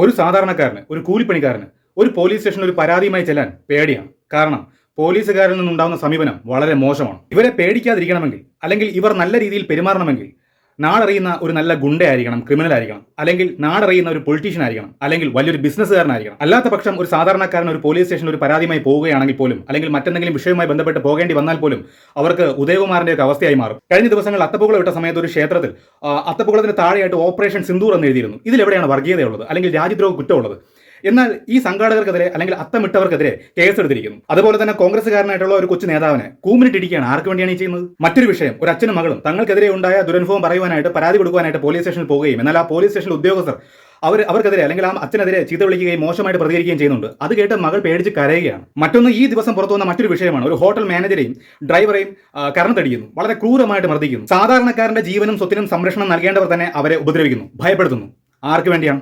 ഒരു സാധാരണക്കാരന് ഒരു കൂലിപ്പണിക്കാരന് ഒരു പോലീസ് സ്റ്റേഷനിൽ ഒരു പരാതിയുമായി ചെല്ലാൻ പേടിയാണ്. കാരണം പോലീസുകാരിൽ നിന്നുണ്ടാകുന്ന സമീപനം വളരെ മോശമാണ്. ഇവരെ പേടിക്കാതിരിക്കണമെങ്കിൽ അല്ലെങ്കിൽ ഇവർ നല്ല രീതിയിൽ പെരുമാറണമെങ്കിൽ നാടറിയുന്ന ഒരു നല്ല ഗുണ്ടയായിരിക്കണം ക്രിമിനൽ ആയിരിക്കണം അല്ലെങ്കിൽ നാടറിയുന്ന ഒരു പൊളിറ്റീഷ്യൻ ആയിരിക്കണം അല്ലെങ്കിൽ വലിയൊരു ബിസിനസ്സുകാരനായിരിക്കണം അല്ലാത്ത പക്ഷം ഒരു സാധാരണക്കാരൻ ഒരു പോലീസ് സ്റ്റേഷനിൽ ഒരു പരാതിയുമായി പോവുകയാണെങ്കിൽ പോലും അല്ലെങ്കിൽ മറ്റെന്തെങ്കിലും വിഷയവുമായി ബന്ധപ്പെട്ട് പോകേണ്ടി വന്നാൽ പോലും അവർക്ക് ഉദയകുമാറിന്റെ ഒക്കെ അവസ്ഥയായി മാറും. കഴിഞ്ഞ ദിവസങ്ങൾ അത്തപ്പുകുളം ഇട്ട സമയത്ത് ഒരു ക്ഷേത്രത്തിൽ അത്തപ്പുകുളത്തിന് താഴെയായിട്ട് ഓപ്പറേഷൻ സിന്ദൂർ എന്ന് എഴുതിയിരുന്നു. ഇതിലെവിടെയാണ് വർഗീയതയുള്ളത്? അല്ലെങ്കിൽ രാജ്യദ്രോഹ കുറ്റമുള്ളത്? എന്നാൽ ഈ സംഘാടകർക്കെതിരെ അല്ലെങ്കിൽ അത്തമിട്ടവർക്കെതിരെ കേസെടുത്തിരിക്കുന്നു. അതുപോലെ തന്നെ കോൺഗ്രസ്സുകാരനായിട്ടുള്ള ഒരു കൊച്ചു നേതാവിനെ കൂമിനിട്ടിരിക്കുകയാണ് ആർക്ക് വേണ്ടിയാണ് ഈ ചെയ്യുന്നത്? മറ്റൊരു വിഷയം ഒരു അച്ഛനും മകളും തങ്ങൾക്കെതിരെ ഉണ്ടായ ദുരനുഭവം പറയുവാനായിട്ട് പരാതി കൊടുക്കുവാനായിട്ട് പോലീസ് സ്റ്റേഷനിൽ പോവുകയും എന്നാൽ ആ പോലീസ് സ്റ്റേഷനിൽ ഉദ്യോഗസ്ഥർ അവർ അവർക്കെതിരെ അല്ലെങ്കിൽ ആ അച്ഛനെതിരെ ചീത്ത വിളിക്കുകയും മോശമായിട്ട് പ്രതികരിക്കുകയും ചെയ്യുന്നുണ്ട്. അത് കേട്ട് മകൾ പേടിച്ച് കരയുകയാണ്. മറ്റൊന്ന് ഈ ദിവസം പുറത്തു വന്ന മറ്റൊരു വിഷയമാണ്. ഒരു ഹോട്ടൽ മാനേജരെയും ഡ്രൈവറെയും കരണത്തടിക്കുന്നു വളരെ ക്രൂരമായിട്ട് മർദ്ദിക്കുന്നു. സാധാരണക്കാരന്റെ ജീവനും സ്വത്തിനും സംരക്ഷണം നൽകേണ്ടവർ തന്നെ അവരെ ഉപദ്രവിക്കുന്നു ഭയപ്പെടുത്തുന്നു. ആർക്ക് വേണ്ടിയാണ്?